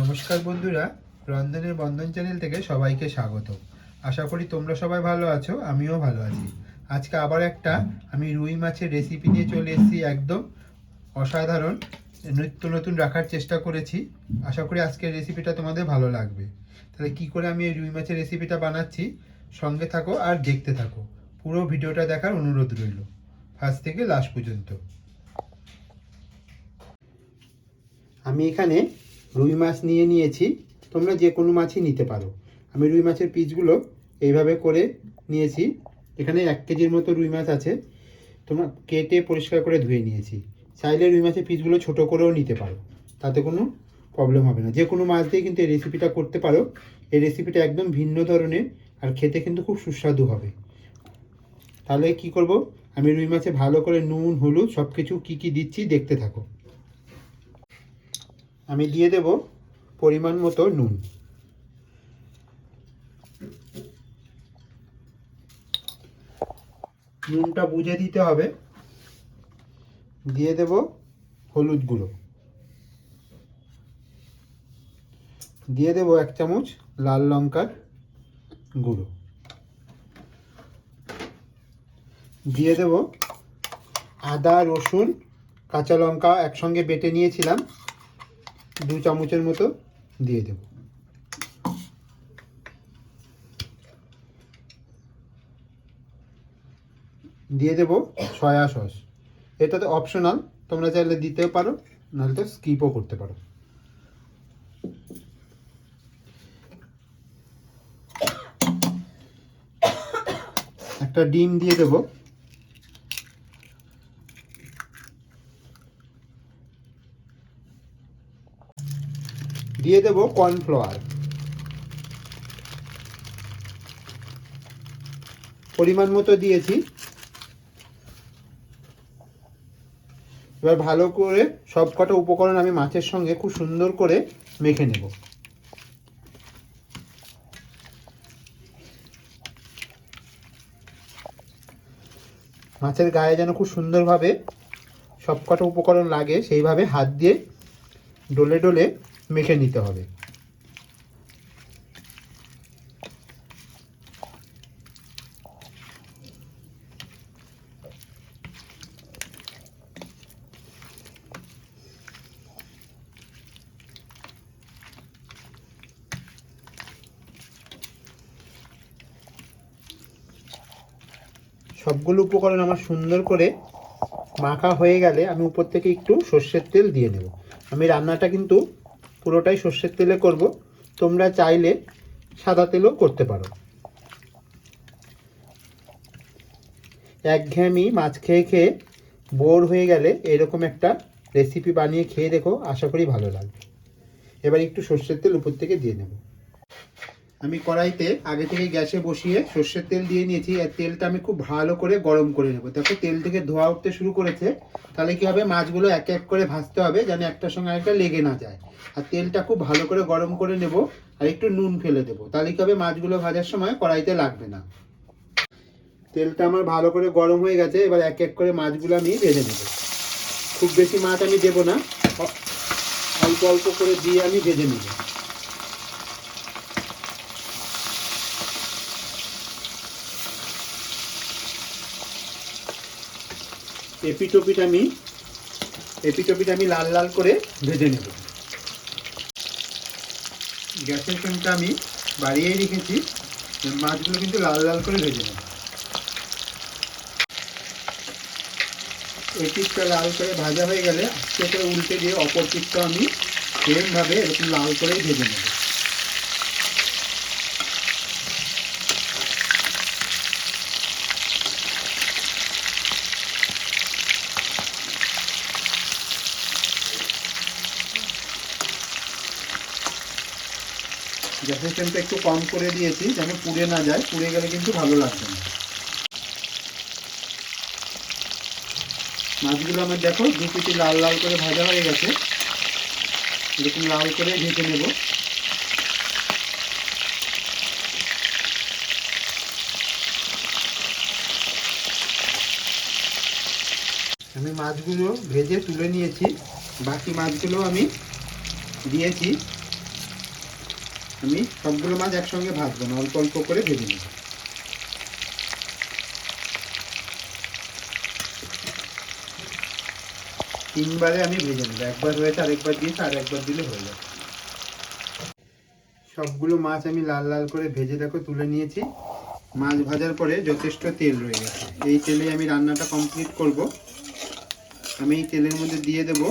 নমস্কার বন্ধুরা, রন্ধনের বন্ধন চ্যানেল থেকে সবাইকে স্বাগত আশা করি তোমরা সবাই ভালো আছো, আমিও ভালো আছি। আজকে আবার একটা আমি রুই মাছের রেসিপি নিয়ে চলে এসেছি একদম অসাধারণ, নিত্য নতুন রাখার চেষ্টা করেছি। আশা করি আজকের রেসিপিটা তোমাদের ভালো লাগবে। তাহলে কি করে আমি এই রুই মাছের রেসিপিটা বানাচ্ছি? সঙ্গে থাকো আর দেখতে থাকো। পুরো ভিডিওটা দেখার অনুরোধ রইল। ফার্স্ট থেকে লাস্ট পর্যন্ত। আমি এখানে রুই মাছ নিয়ে নিয়েছি, তোমরা যে কোনো মাছই নিতে পারো। আমি রুই মাছের পিসগুলো এইভাবে করে নিয়েছি। এখানে এক কেজির মতো রুই মাছ আছে। তোমরা কেটে পরিষ্কার করে ধুয়ে নিয়েছি। চাইলে রুই মাছের পিসগুলো ছোট করেও নিতে পারো। তাতে কোনো প্রবলেম হবে না। যে কোনো মাছ দিয়ে কিন্তু এই রেসিপিটা করতে পারো। এই রেসিপিটা একদম ভিন্ন ধরনের আর খেতে কিন্তু খুব সুস্বাদু হবে। তাহলে কি করব? আমি রুই মাছে ভালো করে নুন, হলুদ সব কিছু কী কী দিচ্ছি দেখতে থাকো। আমি দিয়ে দেব পরিমাণ মতো নুন। নুনটা বুঝে দিতে হবে। দিয়ে দেব হলুদ গুঁড়ো। দিয়ে দেব এক চামচ লাল লঙ্কার গুঁড়ো। দিয়ে দেব আদা, রসুন, কাঁচা লঙ্কা একসঙ্গে বেটে নিয়েছিলাম। দু চামচের মতো দিয়ে দেব। দিয়ে দেব সয়া সস। এটা তো অপশনাল তোমরা চাইলে দিতেও পারো, নাহলে তো স্কিপও করতে পারো। একটা ডিম দিয়ে দেবো। দিয়ে দেব কর্নফ্লাওয়ার পরিমাণ মতো দিয়েছি। এবার ভালো করে সব কটা উপকরণ আমি মাছের সঙ্গে খুব সুন্দর করে মেখে নেব। মাছের গায়ে যেন খুব সুন্দরভাবে সব কটা উপকরণ লাগে, সেইভাবে হাত দিয়ে ডলে ডলে মেখে নিতে হবে। সবগুলো উপকরণ আমার সুন্দর করে মাখা হয়ে গেলে আমি উপর থেকে একটু সর্ষের তেল দিয়ে নেব। আমি রান্নাটা কিন্তু পুরোটাই সর্ষের তেলে করব। তোমরা চাইলে সাদা তেলও করতে পারো। একঘেয়েমি মাছ খেয়ে খেয়ে বোর হয়ে গেলে এরকম একটা রেসিপি বানিয়ে খেয়ে দেখো। আশা করি ভালো লাগবে। এবার একটু সর্ষের তেল উপর থেকে দিয়ে নেব। আমি কড়াইতে আগে থেকে গ্যাসে বসিয়ে সর্ষের তেল দিয়ে নিয়েছি। আর তেলটা আমি খুব ভালো করে গরম করে নেব। দেখো, তেল থেকে ধোয়া উঠতে শুরু করেছে। তাহলে কি হবে? মাছগুলো এক এক করে ভাজতে হবে যেন একটার সঙ্গে আরেকটা লেগে না যায়। আর তেলটা খুব ভালো করে গরম করে নেব আর একটু নুন ফেলে দেবো। তাহলে কি হবে? মাছগুলো ভাজার সময় কড়াইতে লাগবে না। তেলটা আমার ভালো করে গরম হয়ে গেছে। এবার এক এক করে মাছগুলো আমি ভেজে নেব। খুব বেশি মাছ আমি দেবো না। অল্প অল্প করে দিয়ে আমি ভেজে নেব। এপিটোপিট আমি এপিটোপিট আমি লাল লাল করে ভেজে নেব। গ্যাসের ফ্লেমটা আমি বাড়িয়েই রেখেছি, মাছগুলো কিন্তু লাল লাল করে ভেজে নেব। এই লাল করে ভাজা হয়ে গেলে আস্তে করে উল্টে দিয়ে অপর পিঠটা আমি সেমভাবে এরকম লাল করেই ভেজে নেব। গ্যাসের ফ্লেমটা একটু কম করে দিয়েছি, যেন পুড়ে না যায়। পুড়ে গেলে কিন্তু ভালো লাগবে না। মাছগুলো আমার দেখো, দু পিটি লাল লাল করে ভাজা হয়ে গেছে। এরকম লাল করে ভেজে নেব। আমি মাছগুলো ভেজে তুলে নিয়েছি। বাকি মাছগুলো আমি দিয়েছি। আমি সবগুলো মাছ একসঙ্গে ভাজবো, না অল্প অল্প করে ভেজে নেব। তিনবারে আমি ভেজে নেব, একবার হয়েছে, আরেকবার দিয়েছে, আর একবার দিলে হয়ে যাবে। সবগুলো মাছ আমি লাল লাল করে ভেজে, দেখো, তুলে নিয়েছি। মাছ ভাজার পরে যথেষ্ট তেল রয়ে গেছে। এই তেলে আমি রান্নাটা কমপ্লিট করব। আমি এই তেলের মধ্যে দিয়ে দেব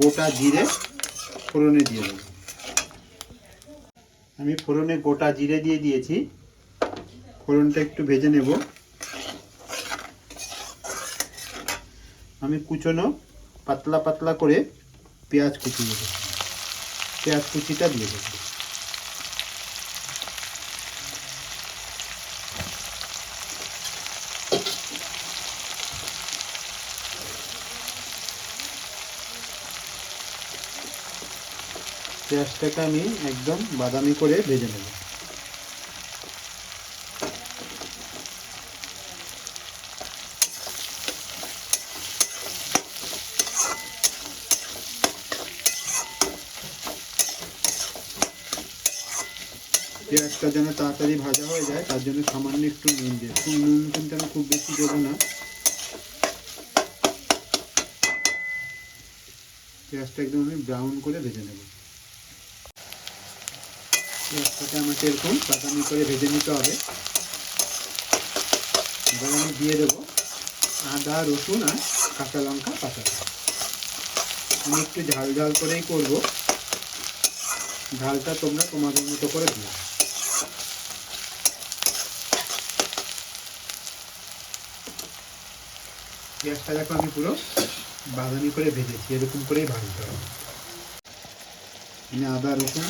গোটা জিরে, ফোড়নে দিয়ে দেবো। আমি ফোড়নে গোটা জিরে দিয়ে দিয়েছি। ফোড়নটা একটু ভেজে নেব। আমি কুচনো পাতলা পাতলা করে পেঁয়াজ কুচি দেবো পেঁয়াজ কুচিটা দিয়ে দেবো। পেঁয়াজটাকে আমি একদম বাদামি করে ভেজে নেব। পেঁয়াজটা যেন তাড়াতাড়ি ভাজা হয়ে যায়, তার জন্য সামান্য একটু নুন দিয়ে একটু নুন কিন্তু আমি খুব বেশি দেবো না। পেঁয়াজটা একদম আমি ব্রাউন করে ভেজে নেব। পেঁয়াজটাকে আমাকে এরকম বাদামি করে ভেজে নিতে হবে। এবার আমি দিয়ে দেবো আদা, রসুন আর কাঁচা লঙ্কা, কাঁচা আমি একটু ঝাল ঝাল করেই করব। ঝালটা তোমরা তোমাদের মতো করে দিও। পেঁয়াজটা দেখো আমি পুরো বাদামি করে ভেজেছি, এরকম করেই ভাজতে হবে। আদা, রসুন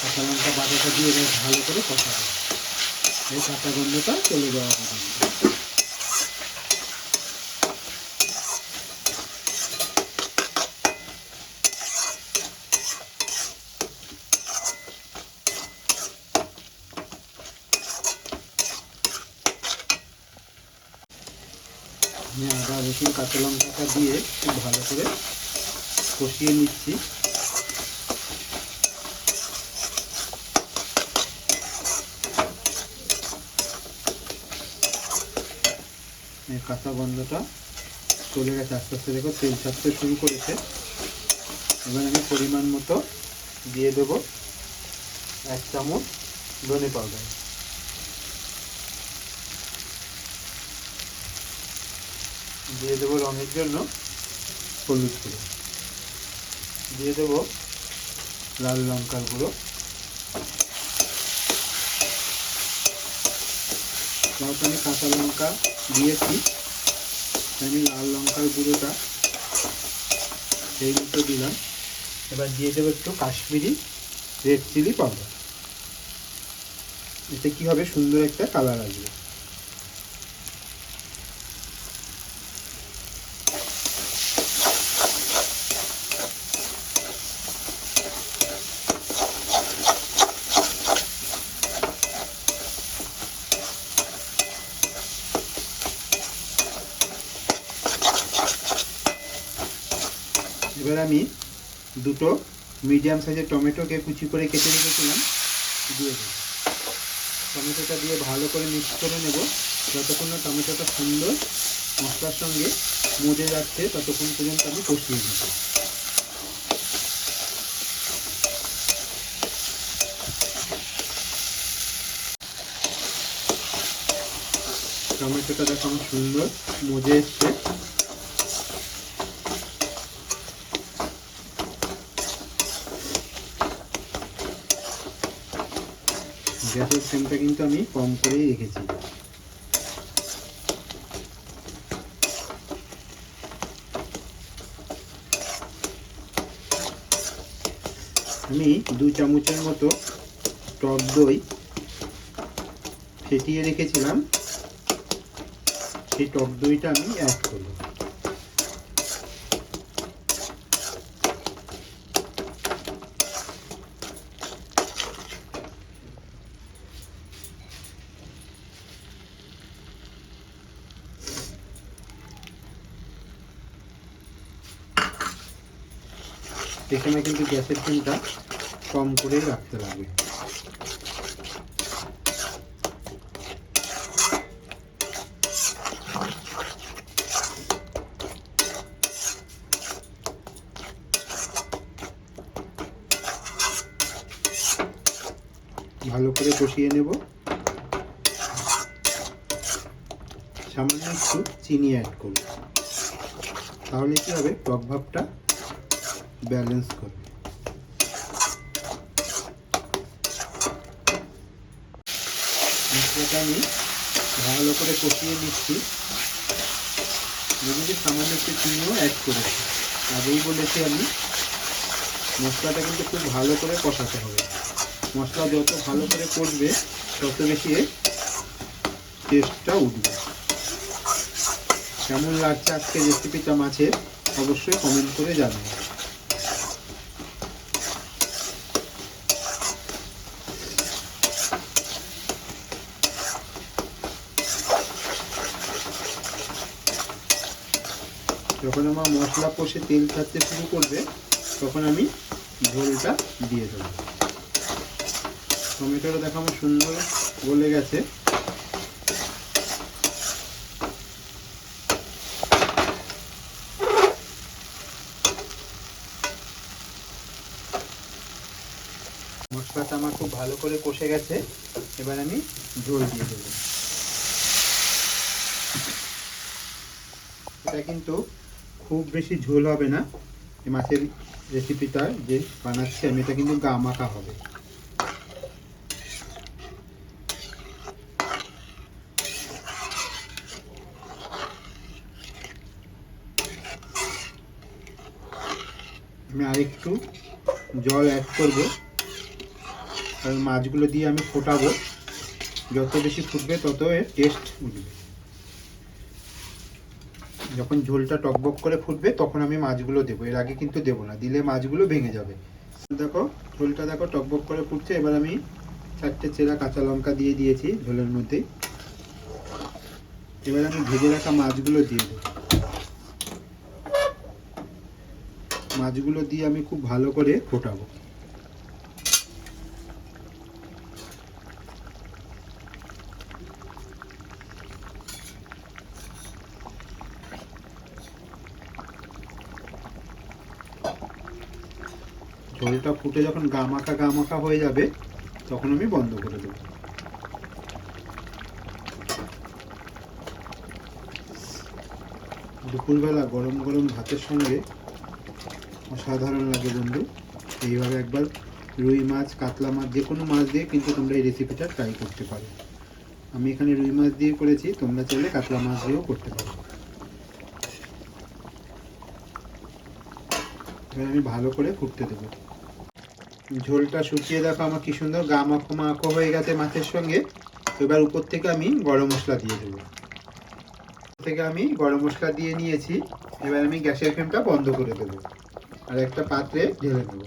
কাঁচা লঙ্কা বাটাটা দিয়ে বেশ ভালো করে কষাবো এই কাঁচা গন্ধটা চলে যাওয়া পর্যন্ত। আমি আদা রসুন, কাঁচা লঙ্কাটা দিয়ে খুব ভালো করে কষিয়ে নিচ্ছি। কাঁচা গন্ধটা চলে গেছে, আস্তে আস্তে দেখো, তেল ছাড়তে শুরু করেছে। এবার আমি পরিমাণ মতো দিয়ে দেব এক চামচ ধনে পাউডার। দিয়ে দেবো রঙের জন্য হলুদ গুঁড়ো। দিয়ে দেবো লাল লঙ্কার গুঁড়ো। কাঁচা লঙ্কা দিয়েছি। আমি লাল লঙ্কার গুঁড়োটা সেই মতো দিলাম। এবার দিয়ে দেবো একটু কাশ্মীরি রেড চিলি পাউডার এতে কী হবে? সুন্দর একটা কালার আসবে। এবার আমি দুটো মিডিয়াম সাইজের টমেটোকে কুচি করে কেটে রেখেছিলাম। দিয়ে দেবো। টমেটোটা দিয়ে ভালো করে মিক্স করে নেব। যতক্ষণ না টমেটোটা সুন্দর মশলার সঙ্গে মজে যাচ্ছে, ততক্ষণ পর্যন্ত আমি কষিয়ে নেব। টমেটোটা দেখো সুন্দর মজে এসছে। ফ্লেমটা কিন্তু আমি কম করেই রেখেছি। আমি দু চামচের মতো টক দই ফেটিয়ে রেখেছিলাম। সেই টক দইটা আমি অ্যাড করব এখানে কিন্তু গ্যাসের চিনটা কম করে রাখতে লাগবে ভালো করে কষিয়ে নেব। সামান্য একটু চিনি অ্যাড করব। তাহলে কি হবে? টক ভাবটা ব্যালেন্স করবে মশলাটা আমি ভালো করে কষিয়ে নিচ্ছি। এদিকে সামান্য একটু চিনিও অ্যাড করেছি। আগেই বলেছি আমি, মশলাটা কিন্তু খুব ভালো করে কষাতে হবে। মশলা যত ভালো করে কষবে, তত বেশি টেস্টটা উঠবে। কেমন লাগছে আজকে রেসিপিটা মাছের, অবশ্যই কমেন্ট করে জানাবে যখন আমার মশলা কষে তেল ছাড়তে শুরু করবে, তখন আমি ঝোলটা দিয়ে দেবো। টমেটোটা দেখো আমার সুন্দর গলে গেছে। মশলাটা আমার খুব ভালো করে কষে গেছে, এবার আমি ঝোল দিয়ে দেবো। এটা কিন্তু খুব বেশি ঝোল হবে না। এই মাছের রেসিপিটা যে বানাচ্ছি আমি, এটা কিন্তু গা মাখা হবে। আমি আরেকটু জল অ্যাড করব। কারণ মাছগুলো দিয়ে আমি ফোটাবো। যত বেশি ফুটবে, তত এর টেস্ট উঠবে। যখন ঝোলটা টকবক করে ফুটবে, তখন আমি মাছগুলো দেবো। এর আগে কিন্তু দেবো না, দিলে মাছগুলো ভেঙে যাবে। দেখো, ঝোলটা দেখো টকবক করে ফুটছে। এবার আমি চারটে চেরা কাঁচা লঙ্কা দিয়ে দিয়েছি ঝোলের মধ্যে এবার আমি ভেজে রাখা মাছগুলো দিয়ে দেবো। মাছগুলো দিয়ে আমি খুব ভালো করে ফোটাবো। ঝোলটা ফুটে যখন গা মাখা গা মাখা হয়ে যাবে, তখন আমি বন্ধ করে দেবো। দুপুরবেলা গরম গরম ভাতের সঙ্গে অসাধারণ লাগে বন্ধু। এইভাবে একবার রুই মাছ, কাতলা মাছ, যে কোনো মাছ দিয়ে কিন্তু তোমরা এই রেসিপিটা ট্রাই করতে পারো। আমি এখানে রুই মাছ দিয়ে করেছি, তোমরা চাইলে কাতলা মাছ দিয়েও করতে পারো। আমি ভালো করে ফুটতে দেবো। ঝোলটা শুকিয়ে দেখো আমার কি সুন্দর গা মাখো মাখো হয়ে গেছে মাছের সঙ্গে। এবার উপর থেকে আমি গরম মশলা দিয়ে দেবো। থেকে আমি গরম মশলা দিয়ে নিয়েছি। এবার আমি গ্যাসের ফ্লেমটা বন্ধ করে দেবো আর একটা পাত্রে ঢেলে দেবো।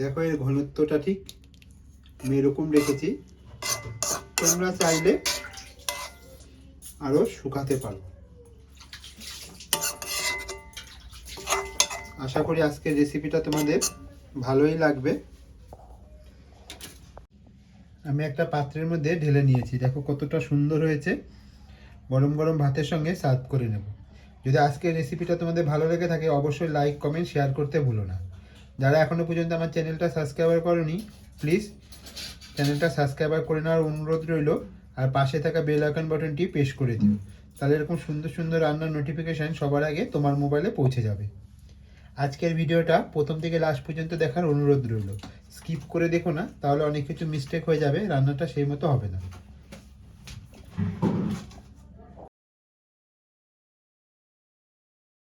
দেখো এর ঘনত্বটা ঠিক আমি এরকম রেখেছি। তোমরা চাইলে আরও শুকাতে পারো। আশা করি আজকের রেসিপিটা তোমাদের ভালোই লাগবে। আমি একটা পাত্রের মধ্যে ঢেলে নিয়েছি। দেখো কতটা সুন্দর হয়েছে। গরম গরম ভাতের সঙ্গে সার্ভ করে নেব। যদি আজকের রেসিপিটা তোমাদের ভালো লেগে থাকে, অবশ্যই লাইক কমেন্ট শেয়ার করতে ভুলো না। যারা এখনও পর্যন্ত আমার চ্যানেলটা সাবস্ক্রাইবার করনি প্লিজ চ্যানেলটা সাবস্ক্রাইবার করে নেওয়ার অনুরোধ রইল। আর পাশে থাকা বেল আইকন বাটনটি প্রেস করে দিও। তাহলে এরকম সুন্দর সুন্দর রান্নার নোটিফিকেশান সবার আগে তোমার মোবাইলে পৌঁছে যাবে। আজকের ভিডিওটা প্রথম থেকে লাস্ট পর্যন্ত দেখার অনুরোধ রইল। স্কিপ করে দেখো না, তাহলে অনেক কিছু মিস্টেক হয়ে যাবে, রান্নাটা সেই মতো হবে না।